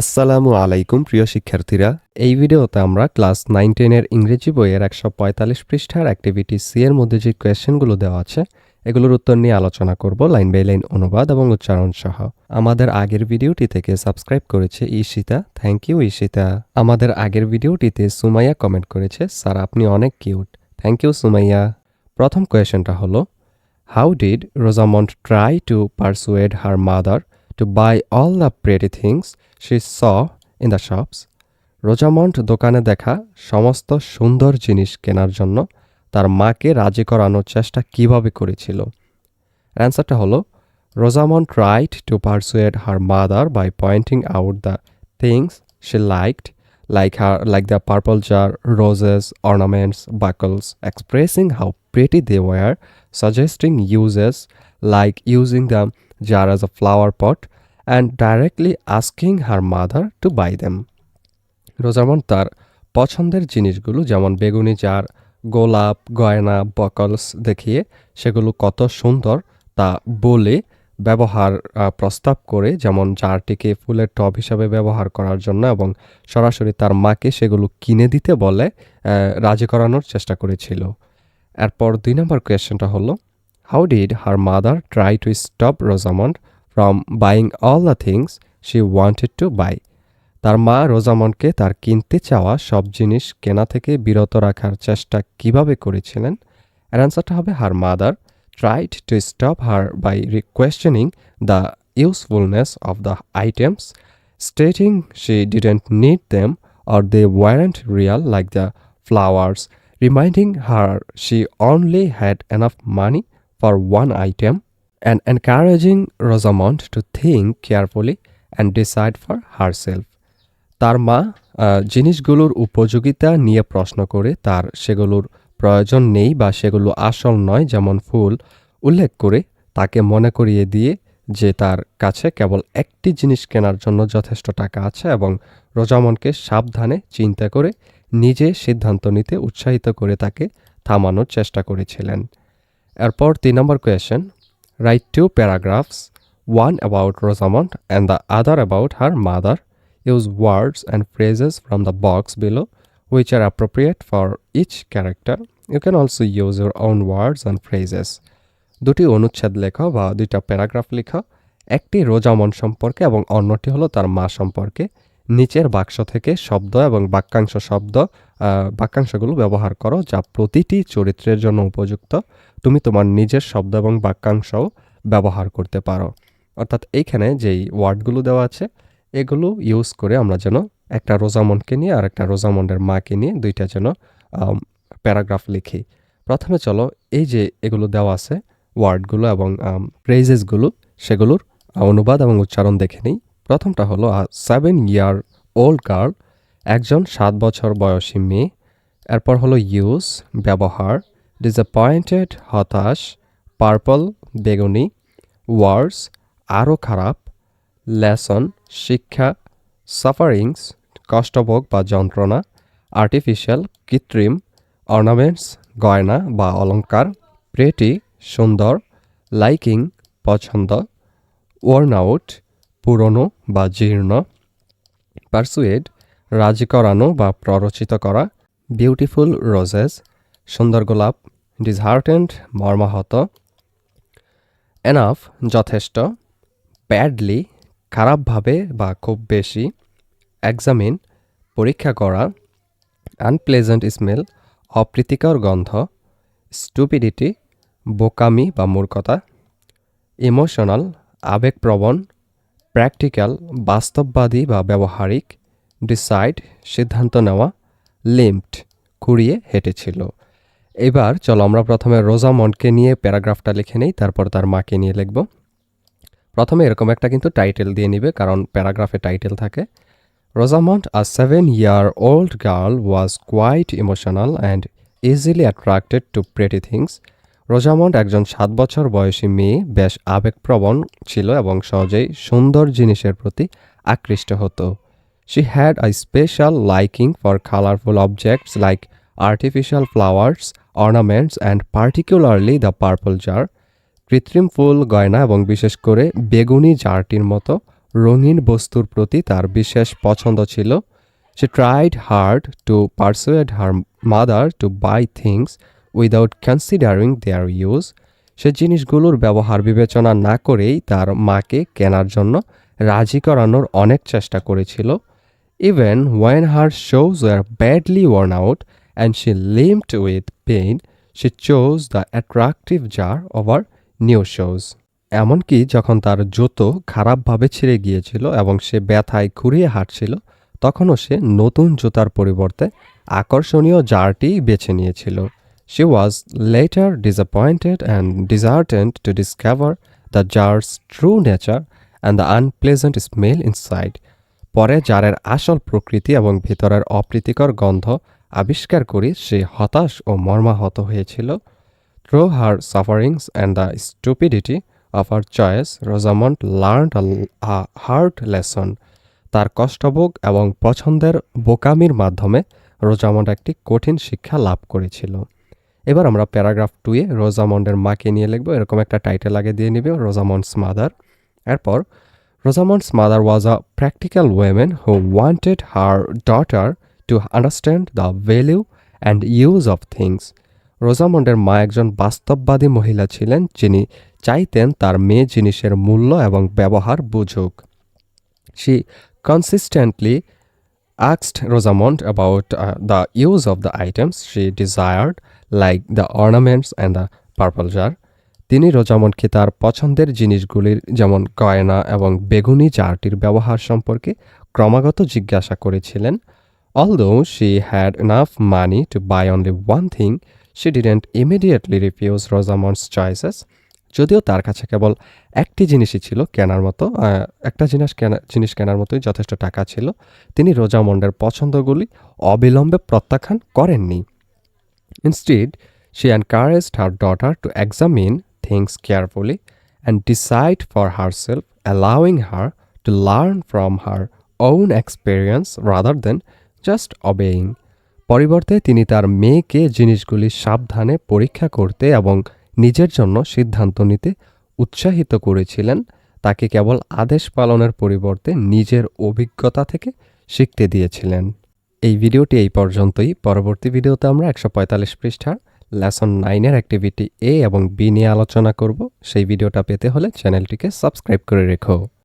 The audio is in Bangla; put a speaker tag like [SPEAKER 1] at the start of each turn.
[SPEAKER 1] আসসালামু আলাইকুম, প্রিয় শিক্ষার্থীরা। এই ভিডিওতে আমরা ক্লাস নাইন টেনের ইংরেজি বইয়ের একশো পঁয়তাল্লিশ পৃষ্ঠার অ্যাক্টিভিটি সি এর মধ্যে যে কোয়েশ্চেনগুলো দেওয়া আছে, এগুলোর উত্তর নিয়ে আলোচনা করব লাইন বাই লাইন অনুবাদ এবং উচ্চারণ সহ। আমাদের আগের ভিডিওটি থেকে সাবস্ক্রাইব করেছে ঈশিতা। Thank you, Ishita. আমাদের আগের ভিডিওটিতে সুমাইয়া কমেন্ট করেছে, স্যার, আপনি অনেক কিউট। Thank you, Sumaiya. প্রথম কোয়েশ্চেনটা হলো how did Rosamond try to persuade her mother to buy all the pretty things she saw in the shops Rosamond দোকানে দেখা সমস্ত সুন্দর জিনিস কেনার জন্য তার মাকে রাজি করানোর চেষ্টা কীভাবে করেছিল? অ্যান্সারটা হলো Rosamond tried to persuade her mother by pointing out the things she liked like her like the purple jar roses ornaments buckles expressing how pretty they were suggesting uses like using the jar as a flower pot and directly asking her mother to buy them. Rosamond তার পছন্দের জিনিসগুলো যেমন বেগুনি জার গোলাপ, গয়না, বকলস দেখিয়ে সেগুলো কত সুন্দর তা বলে ব্যবহার প্রস্তাব করে যেমন জারটিকে ফুলের টব হিসাবে ব্যবহার করার জন্য এবং সরাসরি তার মাকে সেগুলো কিনে দিতে বলে রাজি করানোর চেষ্টা করেছিল এরপর দুই নম্বর কোয়েশ্চেনটা হলো how did her mother try to stop Rosamond from buying all the things she wanted to buy তার মা রোজামনকে তার কিনতে চাওয়া সব জিনিস কেনা থেকে বিরত রাখার চেষ্টা কীভাবে করেছিলেন? এর অ্যান্সারটা হবে her mother tried to stop her by requestioning the usefulness of the items stating she didn't need them or they weren't real like the flowers, reminding her she only had enough money for one item. And encouraging Rosamond to think carefully and decide for herself. তার মা জিনিসগুলোর উপযোগিতা নিয়ে প্রশ্ন করে, তার সেগুলোর প্রয়োজন নেই বা সেগুলো আসল নয় যেমন ফুল উল্লেখ করে তাকে মনে করিয়ে দিয়ে যে তার কাছে কেবল একটি জিনিস কেনার জন্য যথেষ্ট টাকা আছে এবং রোজামনকে সাবধানে চিন্তা করে নিজে সিদ্ধান্ত নিতে উৎসাহিত করে তাকে থামানোর চেষ্টা করেছিলেন এরপর তিন নম্বর question right two paragraphs one about Rosamond and the other about her mother use words and phrases from the box below which are appropriate for each character. You can also use your own words and phrases. দুটি অনুচ্ছেদ লেখো বা দুইটা প্যারাগ্রাফ লেখো একটি রোজামন সম্পর্কে এবং অন্যটি হলো তার মা সম্পর্কে নিচের বাক্স থেকে শব্দ এবং বাক্যাংশ শব্দ বাক্যাংশগুলো ব্যবহার করো যা প্রতিটি চরিত্রের জন্য উপযুক্ত। তুমি তোমার নিজের শব্দ এবং বাক্যাংশও ব্যবহার করতে পারো। অর্থাৎ এইখানে যেই ওয়ার্ডগুলো দেওয়া আছে, এগুলো ইউজ করে আমরা যেন একটা রোজামন্ডকে নিয়ে আর একটা রোজামন্ডের মাকে নিয়ে দুইটা যেন প্যারাগ্রাফ লিখি। প্রথমে চলো এই যে এগুলো দেওয়া আছে, ওয়ার্ডগুলো এবং ফ্রেজেসগুলো, সেগুলোর অনুবাদ এবং উচ্চারণ দেখে নিই। প্রথমটা হলো সেভেন ইয়ার ওল্ড গার্ল একজন সাত বছর বয়সী মেয়ে। এরপর হলো ইউজ ব্যবহার ডিসঅ্যাপয়েন্টেড হতাশ পার্পল বেগুনি ওয়ার্ডস আরও খারাপ লেসন শিক্ষা সাফারিংস কষ্টভোগ বা যন্ত্রণা আর্টিফিশিয়াল কৃত্রিম অর্নামেন্টস গয়না বা অলংকার প্রেটি সুন্দর লাইকিং পছন্দ ওয়ার্ন আউট পুরনো বা জীর্ণ পারসুয়েড রাজি করানো বা প্ররোচিত করা বিউটিফুল রোজেস সুন্দর গোলাপ ডিসহার্টেন্ড মর্মাহত এনাফ যথেষ্ট ব্যাডলি খারাপভাবে বা খুব বেশি এক্সামিন পরীক্ষা করা আনপ্লেজেন্ট স্মেল অপ্রীতিকর গন্ধ স্টুপিডিটি বোকামি বা মূর্খতা ইমোশনাল আবেগপ্রবণ প্র্যাকটিক্যাল, বাস্তববাদী বা ব্যবহারিক ডিসাইড সিদ্ধান্ত নেওয়া লিম্পড কুড়িয়ে হেঁটেছিল। এবার চলো আমরা প্রথমে রোজামন্ডকে নিয়ে প্যারাগ্রাফটা লিখে নেই, তারপর তার মাকে নিয়ে লিখব। প্রথমে এরকম একটা কিন্তু টাইটেল দিয়ে নিবে, কারণ প্যারাগ্রাফে টাইটেল থাকে। Rosamond, a seven year old girl, was quite emotional and easily attracted to pretty things. Rosamond একজন সাত বছর বয়সী মেয়ে বেশ আবেগপ্রবণ ছিল এবং সহজেই সুন্দর জিনিসের প্রতি আকৃষ্ট হতো। She had a special liking for colourful objects like artificial flowers ornaments and particularly the purple jar কৃত্রিম ফুল, গয়না এবং বিশেষ করে বেগুনি জারটির মতো রঙিন বস্তুর প্রতি তার বিশেষ পছন্দ ছিল। সে tried hard to persuade her mother to buy things without considering their use সে জিনিসগুলোর ব্যবহার বিবেচনা না করেই তার মাকে কেনার জন্য রাজি করানোর অনেক চেষ্টা করেছিল। Even when her shoes were badly worn out and she limped with pain she chose the attractive jar over new shoes এমনকি যখন তার জুতো খারাপভাবে ছিঁড়ে গিয়েছিল এবং সে ব্যথায় ঘুরিয়ে হাঁটছিল, তখনও সে নতুন জুতার পরিবর্তে আকর্ষণীয় জারটি বেছে নিয়েছিল। She was later disappointed and disheartened to discover the jar's true nature and the unpleasant smell inside পরে জারের আসল প্রকৃতি এবং ভিতরের অপ্রীতিকর গন্ধ আবিষ্কার করে সে হতাশ ও মর্মাহত হয়েছিল। Through her sufferings and the stupidity of her choice Rosamond learn a hard lesson তার কষ্টভোগ এবং পছন্দের বোকামির মাধ্যমে রোজামন্ড একটি কঠিন শিক্ষা লাভ করেছিল। এবার আমরা প্যারাগ্রাফ টুয়ে রোজামন্ডের মাকে নিয়ে লিখব। এরকম একটা টাইটেল আগে দিয়ে নিবে রোজামন্ডস মাদার। এরপর Rosamond's mother was a practical women who wanted her daughter to understand the value and use of things. রোজামন্ডের মা একজন বাস্তববাদী মহিলা ছিলেন যিনি চাইতেন তার মেয়ে জিনিসের মূল্য এবং ব্যবহার বুঝুক। She consistently asked Rosamond about uh, the use of the items desired, like the ornaments and the purple jar তিনি রোজামন্ডকে তার পছন্দের জিনিসগুলির যেমন গয়না এবং বেগুনি জারটির ব্যবহার সম্পর্কে ক্রমাগত জিজ্ঞাসা করেছিলেন। Although she had enough money to buy only one thing she didn't immediately refuse Rosamond's choices যদিও তার কাছে কেবল একটি জিনিসই ছিল, কেনার মতো একটা জিনিস কেনা, জিনিস কেনার মতোই যথেষ্ট টাকা ছিল। তিনি রোজামন্ডের পছন্দগুলি অবিলম্বে প্রত্যাখ্যান করেননি। She encouraged her daughter to examine things carefully and decide for her self allowing her to learn from her own experience rather than just obeying পরিবর্তে তিনি তার মেয়েকে জিনিসগুলি সাবধানে পরীক্ষা করতে এবং নিজের জন্য সিদ্ধান্ত নিতে উৎসাহিত করেছিলেন। তাকে কেবল আদেশ পালনের পরিবর্তে নিজের অভিজ্ঞতা থেকে শিখতে দিয়েছিলেন। এই ভিডিওটি এই পর্যন্তই। পরবর্তী ভিডিওতে আমরা একশো পঁয়তাল্লিশ পৃষ্ঠার লেসন নাইনের অ্যাক্টিভিটি এ এবং বি নিয়ে আলোচনা করব। সেই ভিডিওটা পেতে হলে চ্যানেলটিকে সাবস্ক্রাইব করে রেখো।